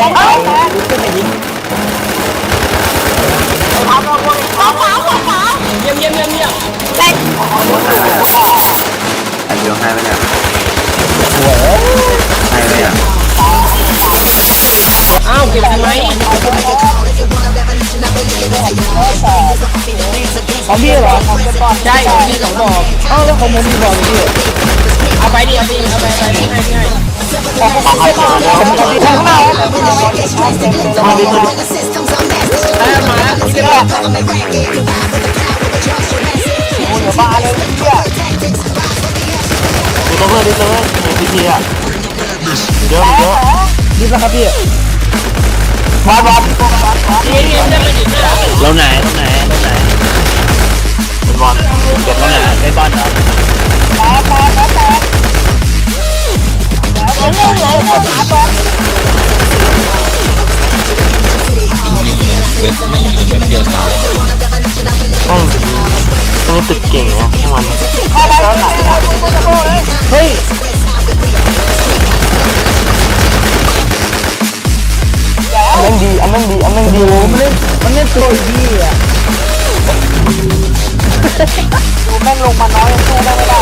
ขึ้นไปยิงขวาขวขาวเยี่ยมเยี่ยมเยี่ยมเยี่ยมแตกไอ้เดียวให้ไปเนี่ยโอ้โหให้ไปเนี่ยอ้าวเก็บทำไมของพี่เหรอของเป็นบอลใช่ของพี่สองบอกอ้าวแล้วของผมมีบอกอยู่พี่ บอกโอ้ยมาเลยเนี่ยดูตัวเพื่อนดิเลยพีพีอะเยอะเยอะรีบแล้วครับพี่บอลบอลพี่พี่จะไปดิไม่ได้เราไหนเราไหนเราไหนเป็นบอลเก็บแล้วไหนเป็นบอลเหรอแตกแตกแตกแตกแล้วเนี่ยไหนก็หาบ อลต้องต้องตึกเก่งนะพวกมันเข้า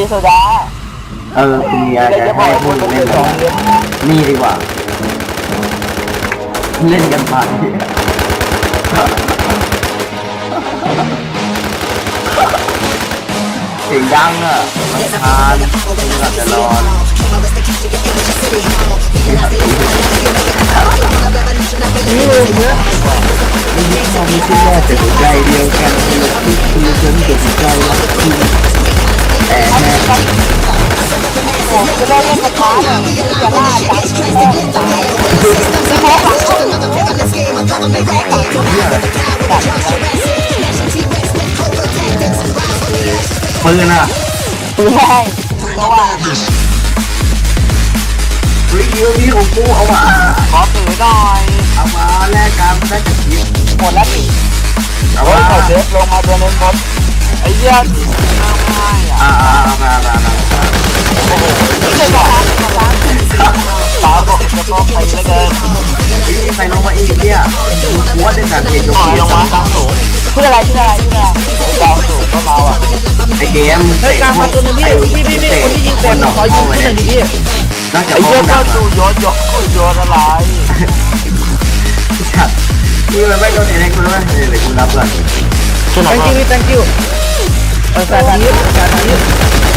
ไม่ใช่ดีเจโซดาเออคุณมีอะไรจะให้พูดเล่นกันนี่ดีกว่า เล่นกันผ่านเสียงดังอะมันทานอาจจะร้อนนี่เลยเนื้อมีที่แรกแต่หัวใจเดียวกันคือคื ปืนอะปืนแห้งเพราะว่ารีวิวนี้ของกูเอามาขอตื่นหน่อยเอามาแลกกันได้จากคลิปหมดแล้วสิเอาโอ้มายเซฟลงมาตัวนึงครับไอ้เหี้ยน้ำง่ายอะอ่า องไปแล้วเกินใครลงมาอีกเนี่ยหัวได้แต่เพียงหน่อยลงมาตามสูงพูดอะไรพูดอะไรพูดอะไรตามสูงก็เบาอะไอเกมเฮ้ยกางมาตัวนึงพี่พี่พี่พี่คนที่ยิงเต็มขอยิงขึ้นหน่อยดิพี่นอกจากไอ้เหี้อยงก็ดับดูโยนโยนโยนอะไรนี่มันไม่โดนเองคุณรู้ไหมเดี๋ยวคุณรับก่อนช่วยหน่อย thank you thank you เออสายทางนี้สายทางนี้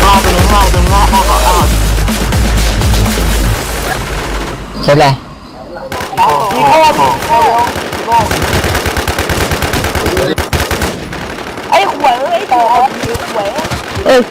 มาตัวนึงมาตัวนึงมาเอาเอาเอาใช่เลย มีเข้าว่าเข้าไอ้หวยไอ้ตัวหวย เออ